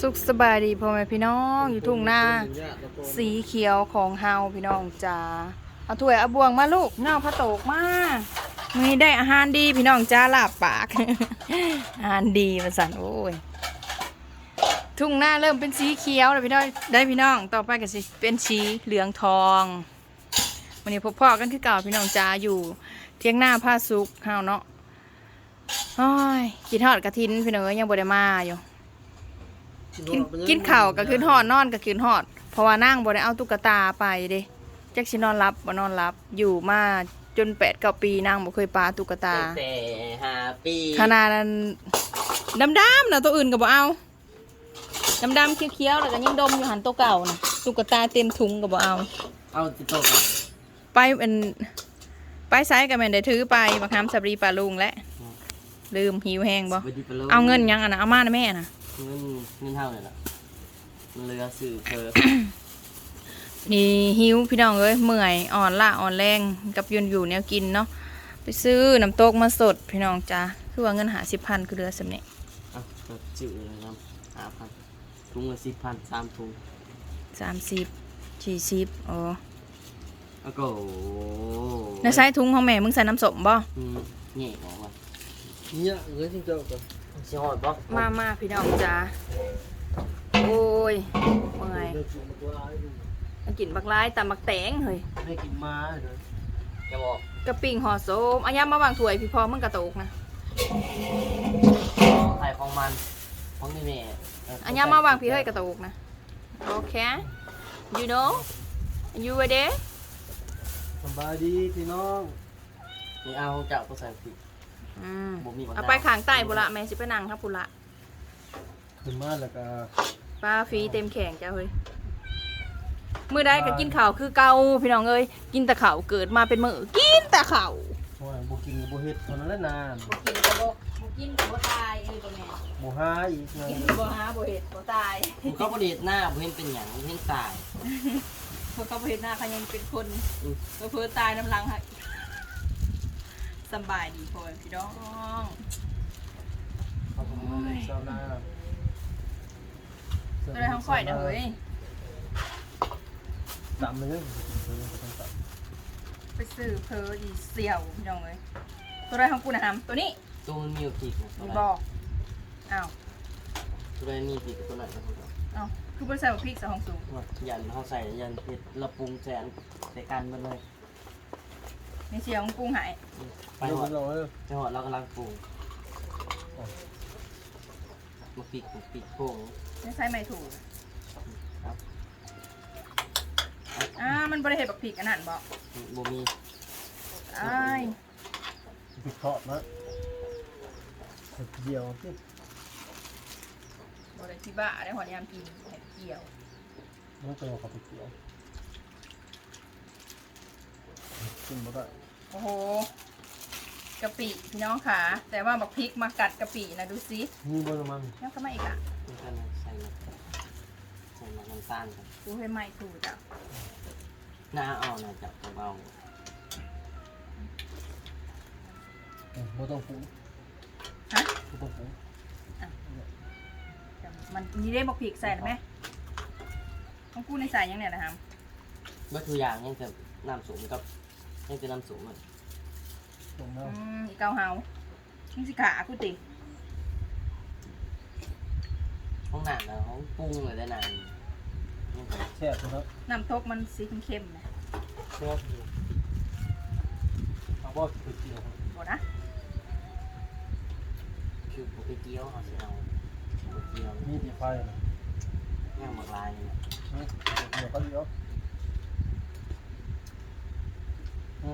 สุขสบายดีพ่อแม่พี่น้องอยู่ทุ่งนาสีเขียวของเฮาพี่น้องจ้าเอาถ้วยเอาบวงมาลูกน้องพระโตกมามีได้อาหารดีพี่น้องจ้าลาบปาก อาหารดีมาสั่นโอ้ยทุ่งนาเริ่มเป็นสีเขียวแล้วพี่น้องได้พี่น้องต่อไปก็สิเป็นสีเหลืองทองวันนี้พบพ่อกันคือเก่าพี่น้องจ้าอยู่เที่ยงหน้าผ้าสุกเฮาเนาะโอ้ยกินทอดกระทินพี่น้องเอ้ยยังบ่ได้มาอยู่ กินกินข้าวก็คืนหอดนอนก็คืนหอด เพราะว่านั่งบ่ได้เอาตุ๊กตาไปเด้จักสินอนรับบ่นอนรับอยู่มาจนแปดเก้าปีนั่งบ่เคยปาตุ๊กตาตั้งแต่ห้าปีขนาดนั้นดำๆนะตัวอื่นก็บ่เอาดำๆเขียวๆแล้วก็ยังดมอยู่หันตัวเก่านะตุ๊กตาเต็มถุงก็บ่เอา เอาติดตัวกันไปเป็นไปไซส์ก็แม่นได้ถือไปบักน้ำสับรีปลาลุงและ ลืมหิวแห้งบ่ไปดิไปลเอาเงินยังอะนะเอามานะแม่น่ะ เงินเงินเท่าเลยล่ะมันเรือสื่อเพอนี่หิวพี่น้องเอ้ยเมื่อยอ่อนละอ่อนแรงกับยุนอยู่แนวกินเนาะไปซื้อน้ำตกมาสดพี่น้องจ้าคือว่าเงินหาสิบพันคือเรือสำเนีอะก็จืดเลยครับห้าพันถุงละสิบพันสามถุงสามสิบสี่สิบอ๋อแล้วก็ในใส่ถุงของแม่มึงใส่น้ำสมบ่อืมแง่ออกมาเนี่ยเอ้ยที่เจ้าก็ ชิหอดปะมามาพี่น้องจ้าโอ้ยเมื่อยเดินสู่มาตัวร้ายดูมากินบักร้ายตำบักแตงเฮ้ยได้กินม้าเลยจะบอกกระปิ่งห่อโซมอายามาวางถ้วยพี่พอมึงกระโตกนะของไข่ของมันของนี่แม่เอายามาวางพี่เฮ้ยกระโตกนะโอเค you know you were there สบายดีพี่น้องนี่เอาของเจ้าก็ใส่ผิด อืมบ่มีบักเอานาวไปขางใต้บุระแม่สิไปนั่งครับบุระขึ้นมาแล้วก็ปลาฟรีเต็มแข่งจ้าเฮ้ยมื้อใดก็กินข้าวคือเก่าพี่น้องเอ้ยกินแต่ข้าวเกิดมาเป็นมื้อกินแต่ข้าวโอ้ยบ่กินกับบ่เฮ็ดเท่านั้นแหละนานบ่กินก็บ่บ่กินก็บ่ตายเอ้ยบ่แม่บ่หาอีกนะกินบ่หาบ่เฮ็ดบ่ตายผมเข้าประเด็หน้าผมเห็นเป็นอย่างผมเห็นตายพวกเขาบ่เฮ็ดหน้าเขายังเป็นคนอืมก็เพิ่นตายน้ำหลังให้ สำบายดีพ่อแม่พี่น้องเขาผมมาเป็นชาวนาตัวใดของข่อยนะเฮ้ยตำเลยเพิ่นก็ต้องตไปซื้อเพออีเสี่ยวพี่น้องเอ้ยตัวใดของกูนะฮัมตัวนี้ตัวมันมีอยู่ผิดนะมีบอกอ้าวตัวใดมีผิดกับตัวไหนก็ถูกอ้าวคือบ่ใส่บักพริกใส่ของสูงว่ายันเขาใส่ยันเห็ดระปรุงแสนใส่กันมาเลย ในเสียของปรุงหายไปำหอดเดี๋ยวเราเออไปหอดเรากำลังปรุงมาปิดมาปิดโป่งไม่ใช่ไม่ถูกครับอ่ามันบริเหตุบักผิกอันนั้นบอกบ่มีอ้ายติดเคาะนะเฮ็ดเดียวสิบริที่บ้าได้หอนยามกินเห็ดเกี่ยวมันก็เอาเข้าไปเกี่ยว กินบ่ได้โอ้โหกะปิพี่น้องขาแต่ว่าบักพริกมากัดกะปินะดูสิมีบ่ละมันยังก็ไม่อีกอะนี่ก็ใส่มาใส่มาน้ำตาลครับกูให้ไม่ถูกจ้ะหน้าเอานะจับเบาเออบ่ต้องปรุงฮะบ่ต้องปรุงแต่มันนี่ได้บักพริกใส่หรือไหมของกูในใส่ยังเนี่ยนะครับๆวัตถุอย่างยังจะน้ำสูงกับ ยังจะน้ำสูงมันปรุงอืแล้วมอีเกาเฮามึงสิขากูติห้องหนักนะห้องปรุงเลยได้นานนี่ก็แซ่บนะครับน้ำทกมันสีเข้มๆนะแซ่บอยู่เอาบ่ไปเกี่ยวครับบ่นะคือผมไปเกี้ยวเขาสิเอาผมเกี้ยวมีที่ไฟนะย่างหมากลายนี่นะนี่เกี่ยวก็เดียวมั น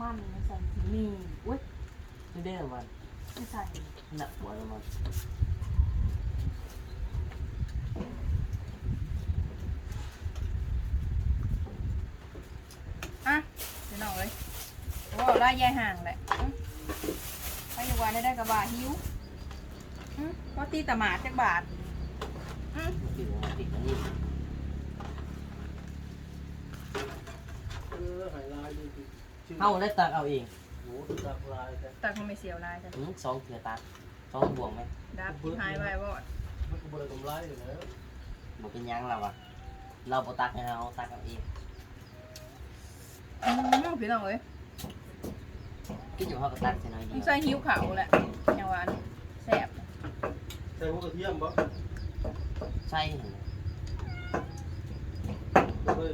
มันมันใส่สีมีอุ้ยไม่ได้หรอมันไม่ใส่หนักหัวแล้วมันอะเดี๋ยวหน้อยโอ้ไล่ยายห่างแหละไปอยู่วันได้ได้กับบาหิวอื้อก็ตีตะหมาดจักบาทอืมติดติดอันนี้ เออหายลายอยู่ที่ชื่อเข้าได้ตักเอาเองโหตักลายแต่ตักเขาไม่เสียวลายจ้ะหืมสองเถื่อตักสองบวงไหมดับที่หายไว้วอดมันก็บริกรรมไรอยู่แล้วบ่เป็นหยังเราอะเราบ่ตักให้เราตักเอาเองอืมพี่น้องเอ้ยกินอยู่เฮาก็ตักใส่หน่อยเดีมันยวใส่หิวเขาแหละอย่างหวานแซ่บใส่หัวกระเทียมบ่ใส่หั่นเฮ้ย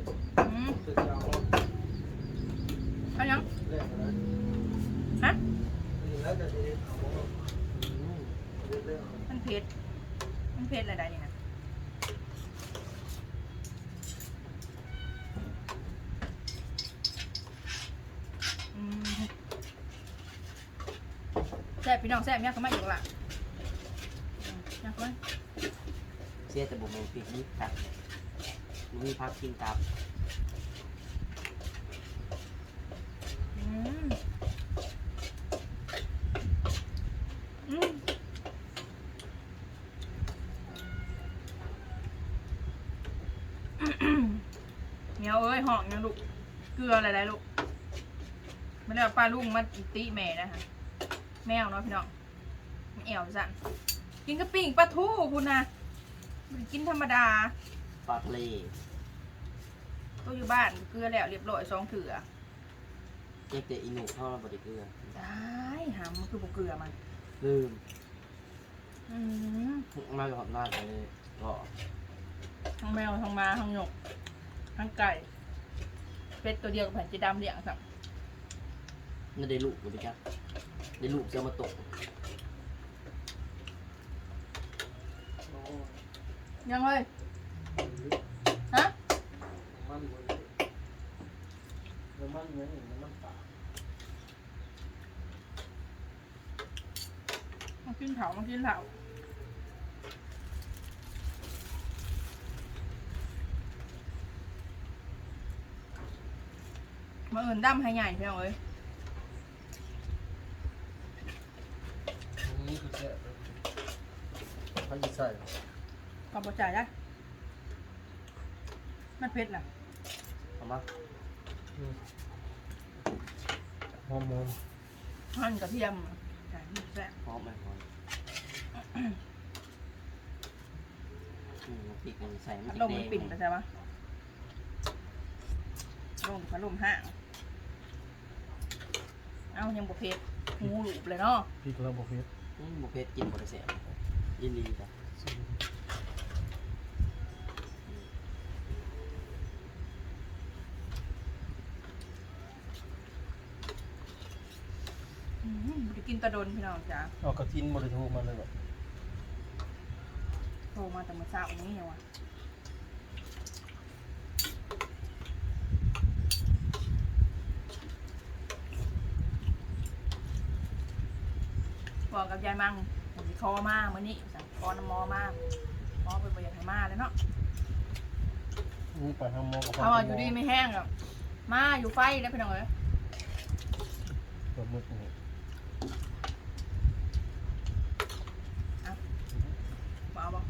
อืมตึกยาวเอายังแเด็ดเอาอืมเด็ดเรื่องมันเผ็ดมันเผ็ดอะไรได้นี่นะแซ่บพี่น้องแซ่บเนี่ยเขาไมาอยู่ละอืมเนี่ยเขามาเสียแต่บ่แม่นพริกนี่ครับมันมีผักกินกับ อืมอืม เหนียวเอ้ยห่องยังลูก เกลืออะไรๆลูกไม่ได้เอาปลาลุงมาตีแม่นะคะแมวเนาะพี่น้องมันแอวสั่นกินกระปิ่งปลาทูคุณนะบ่ได้กินธรรมดาปลาทะเลตัวอยู่บ้านเกลือแล้วเรียบร้อยสองเถื่อ เจ๊กแต่อีหนูเข้าเราบ่ได้เกลือได้หามมันคือบ่เกลือมันลืมอืมมากับหอดหน้ากันเลยก็ทั้งแมวทั้งม้าทั้งหยกทั้งไก่เป็ดตัวเดียวกับแผ่นจีดำเลี้ยงสับน่าได้ลูกบ่พี่จ๊ะได้ลูกจะเอามาตกยังเลยฮะ มันหมด น้ำมันเงี้ยน้ำมันปลามากินเผามากินเผามาเอินดำให้ใหญ่พี่น้องเอ้ยนี่คือแซ่บพันใส่ขอบใจได้มันเผ็ดน่ะเอามา หอมหอมหั่นกระเทียมใส่แซ่บพร้อมไหมพร้อมอืมพริกมันใส่มันพัดจะลมแดมันงปิ่นไปใช่ปะลมพัดลมห่างเอ้ายังบ่เผ็ดหูหลูบเลยเนาะพริกแล้วบวกเผ็ดอืมบุฟเฟ่กินบริเสธยินดีจ้ะ อืมไป กินตะดนพี่น้องจ้าเอากระทินบริทูมาเลยแบบโทรมาแต่เมื่อเช้านี้เนี่ยวะบอกกับยายมังผมสิคอมาเมื่อนี้สั่งคอน้ำมอมาหมอเป็นบริยากให้มาเลยเนาะนี่ไปทางมอกับเอาอะอยู่ดีไม่แห้งอะมาอยู่ไฟแล้วพี่น้องเอ้ย ตัวมึกนี่ มาเอาบ่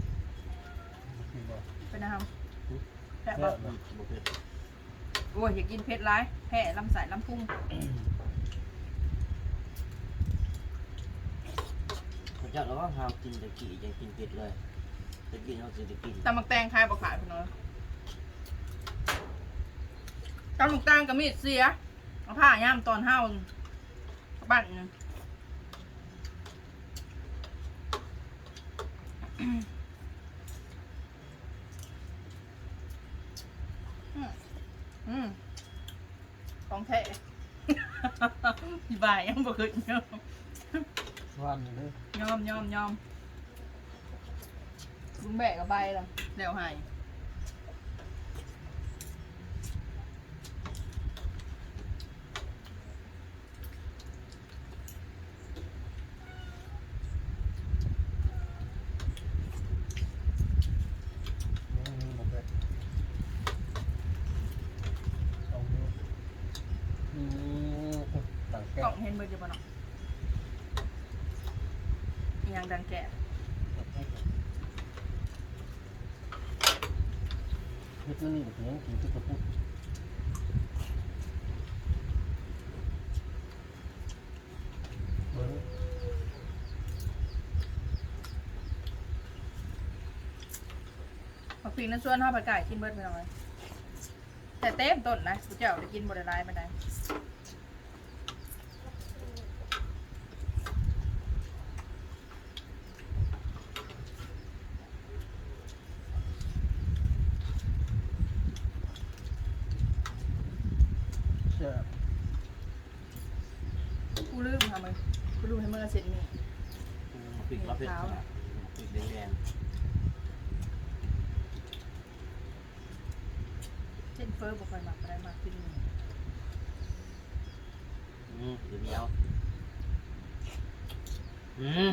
คือว่า เป็นนะครับแพ้แซ่บ่บอืมบุฟเฟ่โอ้ยอยากกินเผ็ดร้ายแพ้ลำไส้ลำพุงเขาจะเราก็ห้ามกินตะกี้ยังกินเผ็ดเลยตะกี้เขาจะได้กินตำมักแตงคายบ่ขายพี่น้องตำมักแตงกับมีดเสียเอาผ้าย่ามตอนเฮาบ้านนึง อืมอืมของแท้ พี่บายยังบ่เคยยอมหวานเลยยอมยอมยอมลุงแบกกับใบละเดี๋ยวใหาย นี่บวกเผ็ดเอาเนื้ออืมต่างแก้ กล่อ ว ง เห็นเบอร์อยู่บ่เนาะอีหยังดังแก่เฮ็ดนั่นนี่แบบนี้กินที่กระปุกเบิ้งผักพริกนั่นส่วนห้าผักไก่กินเบิดไปหน่อยแต่เต็มต้นนะกูเจ้าได้กินบไดหลายไปได้ แซ่บ กูลืมทำเลยกูลืมให้เมื่อเสร็จนี่ ปิดรับเพชรปิดแดง เช่นเฟอร์บุกไปหมักอะไรหมักกินนี่ อืม เดี๋ยวนี้เอาอืม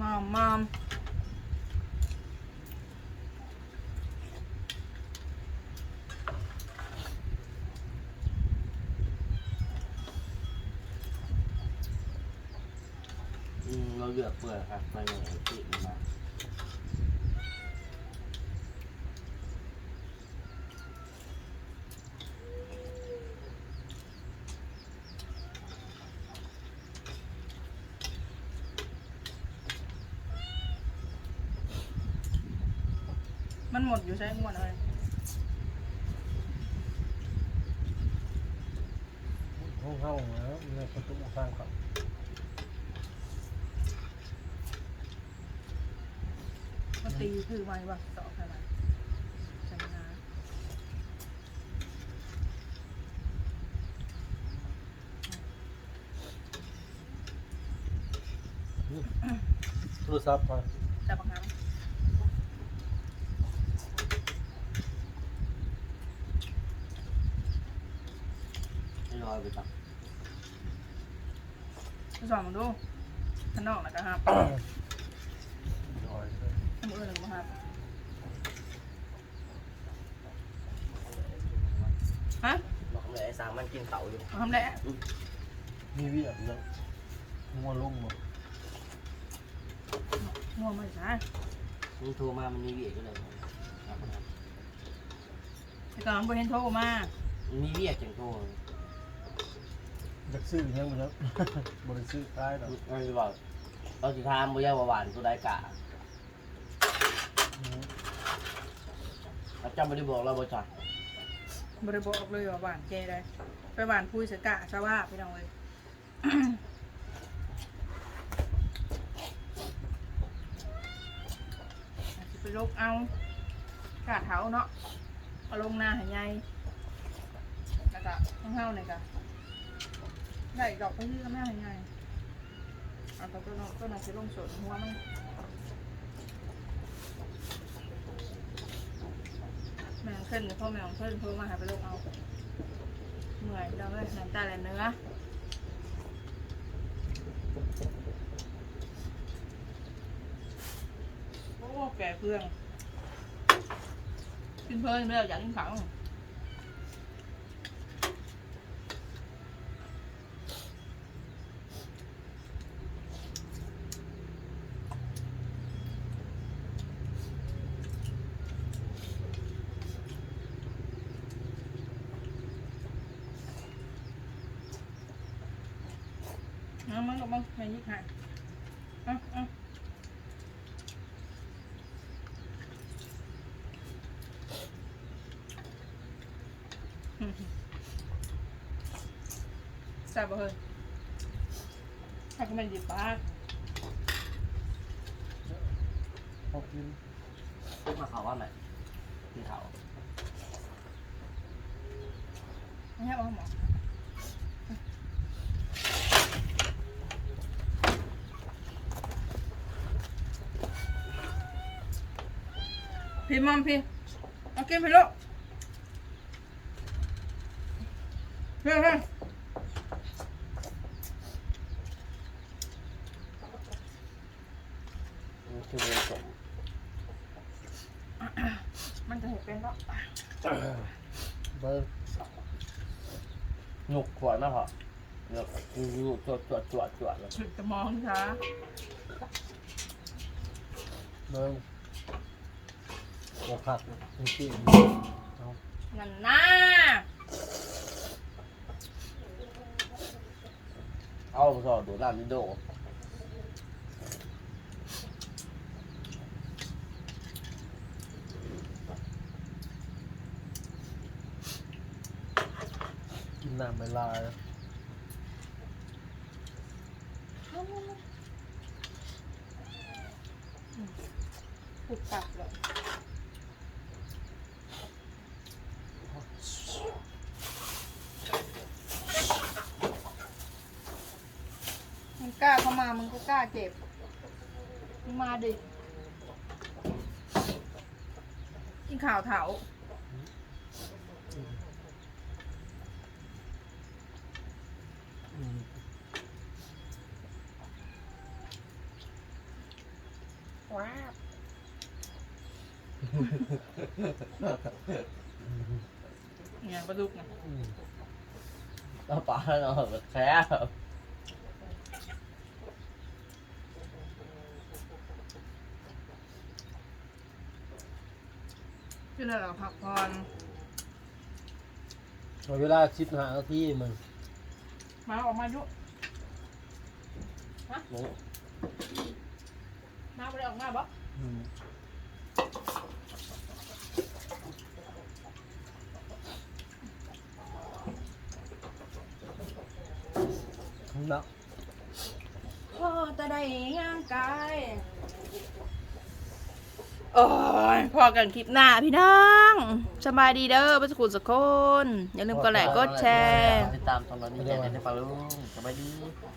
มอมมอมอืมเราเลือกเปลือกครับไปเลยปิดมา มันหมดอยู่ใช่หมดเลยห้องเฮาแล้วในประตูสร้างก่อนมันตีคือไว้ว่าต่อใครมาใช่นะโทรศัพท์มาแต่บางครั้งให้ลอย ไปตักทดสอบมันดูข้างนอกนะครับหน่อยทำเออหรือมาครับฮะบอกเลยไอ้สามมันกินเต่าอยู่ทำแหละมีเวียดแล้วงัวลุ่มบ่ง่วงไหมจ๊ะมึงโทรมามันมีเวียกก็เลยครับครับแต่ก่อนบ่เห็นโทรมา มันมีเวียกจังโทร อยากซื้อยังบ่ครับบ่ได้ซื้อขายดอกเราจะบอกเราจะทำบุญยาหวานตัวใดกะอืมเราจำไม่ได้บอกเราบ่จ่อยบริบอกเลยว่าหวานเจได้ไปหวานพุยเสกะชาวว่าพี่น้องเลยอาจจะไปลกเอากาดเท้าเนาะเอาลงหน้าใหญ่แล้วก็ข้างเท้าเนี่ยก็ ได้ดอกไปที่ก็แม่ใหญ่เอาตัวต้นต้นน่ะจะลงสวนหัวมันแมงขึ้นพ่อแมงขึ้นเพิ่มมาหาไปลงเอาเหนื่อยเราเลยน้ำตาไหลเนื้อโอ้แก่เพื่องกินเพลินไม่เอาอยากกินเขาวเอามันก็มันไม่ยิกหายเอาเอาอืม แซ่บบ่เฮ้ยถ้าก็ไม่หยิบปากพอกินพูดมาเขาว่าไหนกินเขาไม่ใช่ว่าหมอพี่มอมพี่เอากินไปลูก เฮ้ยเฮ้ยคือเรียนสมมันจะเห็นเป็นแล้วเบิ่งหนุกขวดนะพ่อเดี๋ยวอยู่จวดจวดจวดจวดแล้วถึงจะมองช้าเบิ่งบ่ผักจริงๆเอานั่นน่า 不错，多大的肉。กินน้ำไม่ลา มันกล้าเข้ามามึงก็กล้าเจ็บมึงมาดิกินข่าวเถาว้าว เนี่ยปลาดุกไงเราปลาเราแบ บแค่คือเราพักผ่อนเอาเวลาชิดหานาทีมึงมาออกมาดุโอ้มาไปเลยออกมาบ่เนาะ พ่อจะได้ย่างกาย โอ้ยพอกันคลิปหน้าพี่น้องสบายดีเด้อพระสกุลสกคนอย่าลืมกดไลค์กดแชร์ติดตามตอนนี้ได้ในปลาลุงสบายดี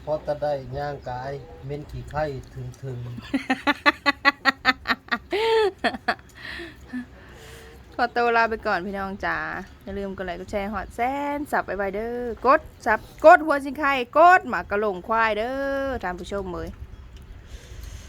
เพราะจะได้ย่างกายเม้นขี่ไข่ถึงถึงขอตัวลาไปก่อนพี่น้องจ๋าอย่าลืมกดไลค์กดแชร์หอดแซนสับไปไวเด้อกดสับกดหัวสิงไข่กดหมากกระหลงควายเด้อท่านผู้ชมเลย